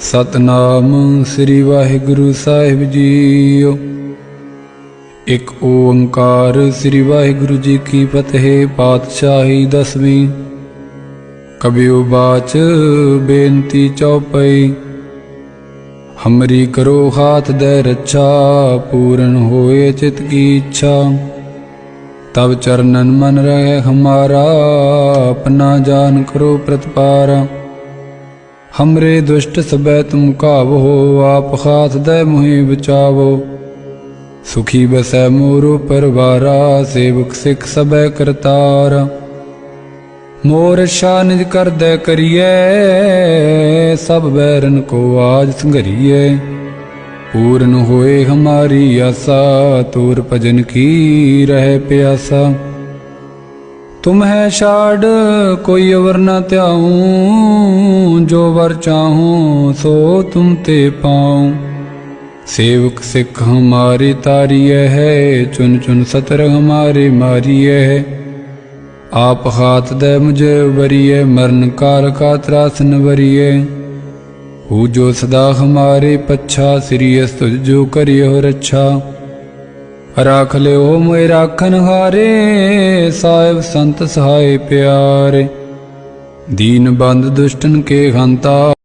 ਸਤਨਾਮ ਸ੍ਰੀ ਵਾਹਿਗੁਰੂ ਸਾਹਿਬ ਜੀਓ। ਇਕ ਓੰਕਾਰ ਸ੍ਰੀ ਵਾਹਿਗੁਰੂ ਜੀ ਕੀ ਫਤਿਹ ਪਾਤਸ਼ਾਹੀ ਦਸਵੀਂ। ਕਬਿਓ ਬਾਚ ਬੇਨਤੀ ਚਉਪਈ ਹਮਰੀ ਕਰੋ ਹਾਥ ਦੇ ਰੱਛਾ, ਪੂਰਨ ਹੋਏ ਚਿਤ ਕੀ ਇੱਛਾ। ਤਬ ਚਰਨਨ ਮਨ ਰਹਿ ਹਮਾਰਾ, ਆਪਣਾ ਜਾਨ ਕਰੋ ਪ੍ਰਤਪਾਰਾ। ਹਮਰੇ ਦੁਸ਼ਟ ਸਬੈ ਤੁਮ ਕਾਵੋ ਆਪ ਹਾਥ ਦੇ ਮੁਹਿ ਬਚਾਵੋ ਸੁਖੀ ਬਸੈ ਮੋਰੋ ਪਰਵਾਰਾ ਸੇਵਕ ਸਿੱਖ ਸਬੈ ਕਰਤਾਰ ਮੋਰ ਸ਼ਾਨਿਜ ਕਰਦੈ ਕਰੀਏ ਸਭ ਬੈਰਨ ਕੋ ਆਜ ਸੰਘਰੀਏ ਪੂਰਨ ਹੋਏ ਹਮਾਰੀ ਆਸਾ ਤੂਰ ਭਜਨ ਕੀ ਰਹਿ ਪਿਆਸਾ ਤੁਮ ਹੈ ਛਾੜ ਕੋਈ ਅਵਰ ਨਾ ਧਿਆਉ ਜੋ ਵਰ ਚਾਹੂੰ ਸੋ ਤੁਮ ਤੇ ਪਾਉ सेवक सिख हमारी तारिय है चुन चुन सतर हमारे मारिय है आप हाथ दे मुझे वरिय मरण काल का त्रासन वरिय हु जो सदा हमारे पच्छा श्रीयस तुझ जो करियो रक्षा राख ले ओ मोए राखन हारे साहिब संत सहाय प्यारे ਦੀਨ ਬੰਦ ਦੁਸ਼ਟਨ ਕੇ ਹੰਤਾ